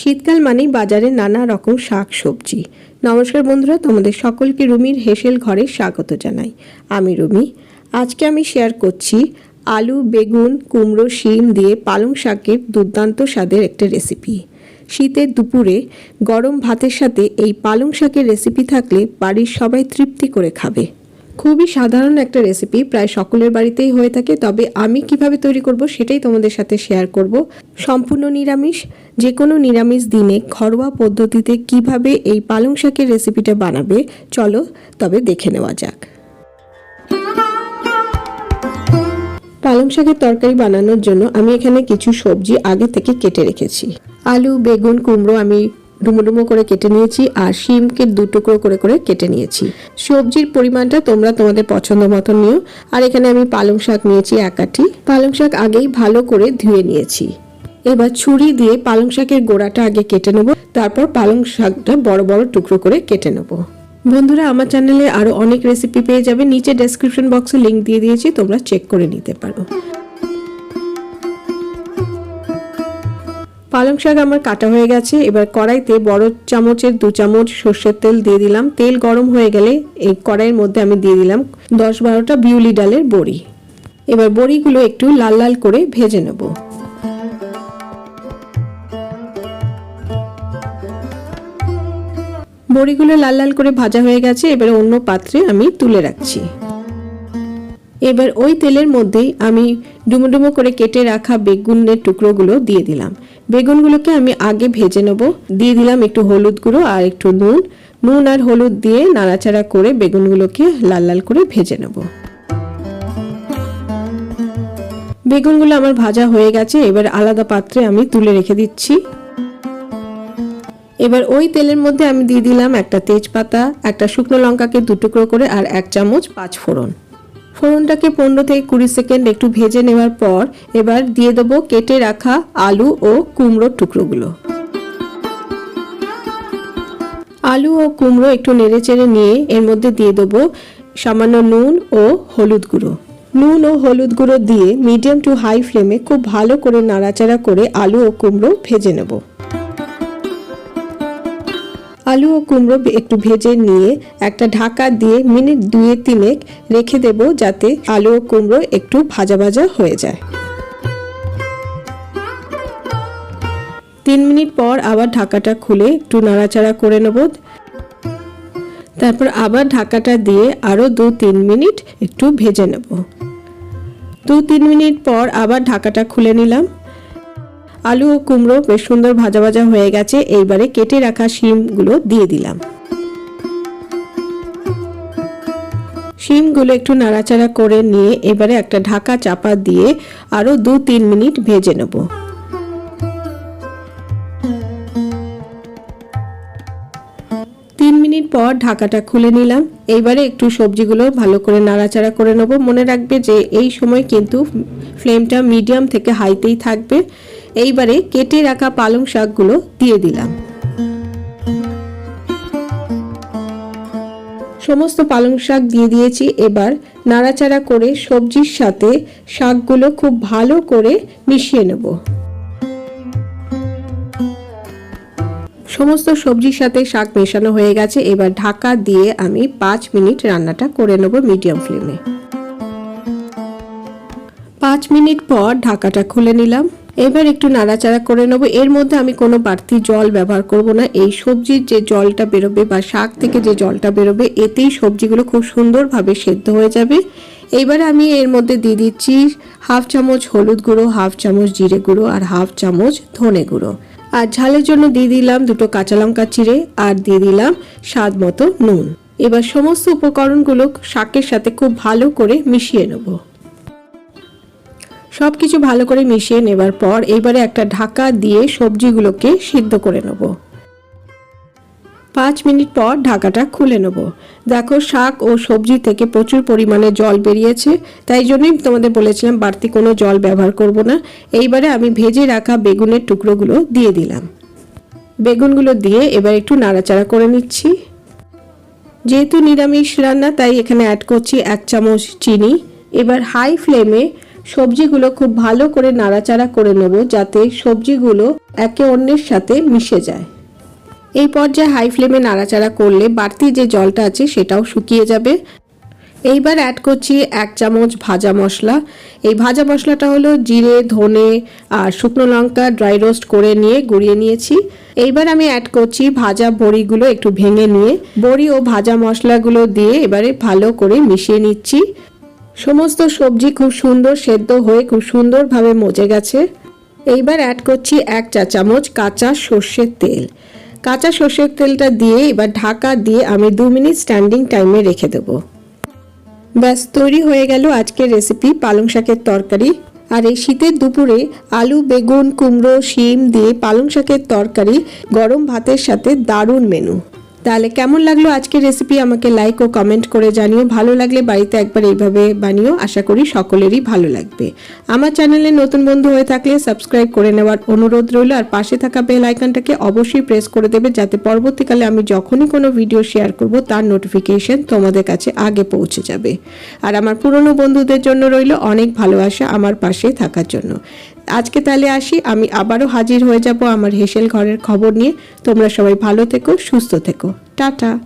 শীতকাল মানেই বাজারে নানা রকম শাক সবজি নমস্কার বন্ধুরা, তোমাদের সকলকে রুমির হেসেল ঘরে স্বাগত জানাই। আমি রুমি। আজকে আমি শেয়ার করছি আলু, বেগুন, কুমড়ো, শিম দিয়ে পালং শাকের দুর্দান্ত স্বাদের একটা রেসিপি শীতের দুপুরে গরম ভাতের সাথে এই পালং শাকের রেসিপি থাকলে বাড়ির সবাই তৃপ্তি করে খাবে। খুবই সাধারণ একটা রেসিপি প্রায় সকলের বাড়িতেই হয়ে থাকে। তবে আমি কীভাবে তৈরি করব সেটাই তোমাদের সাথে শেয়ার করব। সম্পূর্ণ নিরামিষ যে কোনো নিরামিষ দিনে ঘরোয়া পদ্ধতিতে কীভাবে এই পালং শাকের রেসিপিটা বানাবে, চলো তবে দেখে নেওয়া যাক। পালং শাকের তরকারি বানানোর জন্য আমি এখানে কিছু সবজি আগে থেকে কেটে রেখেছি। আলু, বেগুন, কুমড়ো আমি ডুমো ডুমো করে কেটে নিয়েছি আর শিমকে দু টুকরো করে করে কেটে নিয়েছি। সবজির পরিমাণটা তোমরা তোমাদের পছন্দ মতো নিও। আর এখানে আমি পালং শাক নিয়েছি একাটি পালং শাক আগেই ভালো করে ধুয়ে নিয়েছি। এবার ছুরি দিয়ে পালং শাকের গোড়াটা আগে কেটে নেব। তারপর পালং শাকটা বড় বড় টুকরো করে কেটে নেব। বন্ধুরা, আমার চ্যানেলে আরও অনেক রেসিপি পেয়ে যাবে। নিচে ডেসক্রিপশন বক্সে লিংক দিয়ে দিয়েছি, তোমরা চেক করে নিতে পারো। পালং শাক আমার কাটা হয়ে গেছে। এবার কড়াইতে বড় চামচের দু চামচ সর্ষের তেল দিয়ে দিলাম। তেল গরম হয়ে গেলে এই কড়াইয়ের মধ্যে আমি দিয়ে দিলাম দশ বারোটা বিউলি ডালের বড়ি। এবার বড়িগুলো একটু লাল লাল করে ভেজে নেব। বড়িগুলো লাল লাল করে ভাজা হয়ে গেছে। এবার অন্য পাত্রে আমি তুলে রাখছি। এবার ওই তেলের মধ্যেই আমি ডুমো ডুমো করে কেটে রাখা বেগুনের টুকরোগুলো দিয়ে দিলাম। বেগুনগুলোকে আমি আগে ভেজে নেব। দিয়ে দিলাম একটু হলুদ গুঁড়ো আর একটু নুন। নুন আর হলুদ দিয়ে নাড়াচাড়া করে বেগুনগুলোকে লাল লাল করে ভেজে নেব। বেগুনগুলো আমার ভাজা হয়ে গেছে। এবার আলাদা পাত্রে আমি তুলে রেখে দিচ্ছি। এবার ওই তেলের মধ্যে আমি দিয়ে দিলাম একটা তেজপাতা, একটা শুকনো লঙ্কাকে দু টুকরো করে আর এক চামচ পাঁচ ফোড়ন ফোড়নটাকে পনেরো থেকে কুড়ি সেকেন্ড একটু ভেজে নেওয়ার পর এবার দিয়ে দেবো কেটে রাখা আলু ও কুমড়োর টুকরোগুলো। আলু ও কুমড়ো একটু নেড়ে চেড়ে নিয়ে এর মধ্যে দিয়ে দেবো সামান্য নুন ও হলুদ গুঁড়ো। নুন ও হলুদ গুঁড়ো দিয়ে মিডিয়াম টু হাই ফ্লেমে খুব ভালো করে নাড়াচাড়া করে আলু ও কুমড়ো ভেজে নেব। আলু ও কুমড়ো একটু ভেজে নিয়ে একটা ঢাকা দিয়ে মিনিট দুয়ে তিনেক রেখে দেব যাতে আলু ও কুমড়ো একটু ভাজা ভাজা হয়ে যায়। তিন মিনিট পর আবার ঢাকাটা খুলে একটু নাড়াচাড়া করে নেব। তারপর আবার ঢাকাটা দিয়ে আরও দু তিন মিনিট একটু ভেজে নেব। দু তিন মিনিট পর আবার ঢাকাটা খুলে নিলাম। আলু ও কুমড়ো বেশ সুন্দর ভাজা ভাজা হয়ে গেছে। এইবারে কেটে রাখা শিমগুলো দিয়ে দিলাম। শিমগুলো একটু নাড়াচাড়া করে নিয়ে এবারে একটা ঢাকা চাপা দিয়ে আরও দু তিন মিনিট ভেজে নেব। তিন মিনিট পর ঢাকাটা খুলে নিলাম। এইবারে একটু সবজিগুলো ভালো করে নাড়াচাড়া করে নেব। মনে রাখবে যে এই সময় কিন্তু ফ্লেমটা মিডিয়াম থেকে হাইতেই থাকবে। এইবারে কেটে রাখা পালং শাকগুলো দিয়ে দিলাম। সমস্ত পালং শাক দিয়ে দিয়েছি। এবার নাড়াচাড়া করে সবজির সাথে শাকগুলো খুব ভালো করে মিশিয়ে নেব। সমস্ত সবজির সাথে শাক মেশানো হয়ে গেছে। এবার ঢাকা দিয়ে আমি পাঁচ মিনিট রান্নাটা করে নেব মিডিয়াম ফ্লেমে। পাঁচ মিনিট পর ঢাকাটা খুলে নিলাম। এবার একটু নাড়াচাড়া করে নেব। এর মধ্যে আমি কোনো বাড়তি জল ব্যবহার করব না। এই সবজির যে জলটা বেরোবে বা শাক থেকে যে জলটা বেরোবে, এতেই সবজিগুলো খুব সুন্দরভাবে সেদ্ধ হয়ে যাবে। এইবারে আমি এর মধ্যে দিয়ে দিচ্ছি হাফ চামচ হলুদ গুঁড়ো, হাফ চামচ জিরে গুঁড়ো আর হাফ চামচ ধনে গুঁড়ো। আর ঝালের জন্য দিয়ে দিলাম দুটো কাঁচা লঙ্কা চিড়ে আর দিয়ে দিলাম স্বাদ মতো নুন। এবার সমস্ত উপকরণগুলো শাকের সাথে খুব ভালো করে মিশিয়ে নেব। সব কিছু ভালো করে মিশিয়ে নেবার পর এবারে একটা ঢাকা দিয়ে সবজিগুলোকে সিদ্ধ করে নেব। পাঁচ মিনিট পর ঢাকাটা খুলে নেব। দেখো শাক ও সবজি থেকে প্রচুর পরিমাণে জল বেরিয়েছে, তাই জন্যই তোমাদের বলেছিলাম বাড়তি কোনো জল ব্যবহার করব না। এইবারে আমি ভেজে রাখা বেগুনের টুকরোগুলো দিয়ে দিলাম। বেগুনগুলো দিয়ে এবার একটু নাড়াচাড়া করে নিচ্ছি। যেহেতু নিরামিষ রান্না, তাই এখানে অ্যাড করছি এক চামচ চিনি। এবার হাই ফ্লেমে সবজিগুলো খুব ভালো করে নাড়াচাড়া করে নেব যাতে সবজিগুলো একে অন্যের সাথে মিশে যায়। এই পর্যায়ে হাই ফ্লেমে নাড়াচাড়া করলে বাড়তি যে জলটা আছে সেটাও শুকিয়ে যাবে। এইবার অ্যাড করছি এক চামচ ভাজা মশলা। এই ভাজা মশলাটা হলো জিরে, ধনে আর শুকনো লঙ্কা ড্রাই রোস্ট করে নিয়ে গুঁড়িয়ে নিয়েছি। এইবার আমি অ্যাড করছি ভাজা বড়িগুলো একটু ভেঙে নিয়ে। বড়ি ও ভাজা মশলাগুলো দিয়ে এবারে ভালো করে মিশিয়ে নিচ্ছি। সমস্ত সবজি খুব সুন্দর সেদ্ধ হয়ে খুব সুন্দরভাবে মজে গেছে। এইবার অ্যাড করছি এক চা চামচ কাঁচা সর্ষের তেল। কাঁচা সর্ষের তেলটা দিয়ে এবার ঢাকা দিয়ে আমি দু মিনিট স্ট্যান্ডিং টাইমে রেখে দেবো। ব্যাস, তৈরি হয়ে গেল আজকের রেসিপি পালং শাকের তরকারি। আর এই শীতের দুপুরে আলু, বেগুন, কুমড়ো, শিম দিয়ে পালং শাকের তরকারি, গরম ভাতের সাথে দারুণ মেনু তাহলে কেমন লাগল আজকের রেসিপি আমাকে লাইক ও কমেন্ট করে জানিও। ভালো লাগলে বাড়িতে একবার এইভাবে বানিও। আশা করি সকলেরই ভালো লাগবে। আমার চ্যানেলে নতুন বন্ধু হয়ে থাকলে সাবস্ক্রাইব করে নেওয়ার অনুরোধ রইল। আর পাশে থাকা বেল আইকনটাকে অবশ্যই প্রেস করে দেবে যাতে পরবর্তীকালে আমি যখনই কোনো ভিডিও শেয়ার করব, তার নোটিফিকেশন তোমাদের কাছে আগে পৌঁছে যাবে। আর আমার পুরনো বন্ধুদের জন্য রইল অনেক ভালোবাসা আমার পাশে থাকার জন্য। আজকে তাহলে আসি, আমি আবারও হাজির হয়ে যাব আমার হেসেল ঘরের খবর নিয়ে। তোমরা সবাই ভালো থেকো, সুস্থ থেকো। টাটা।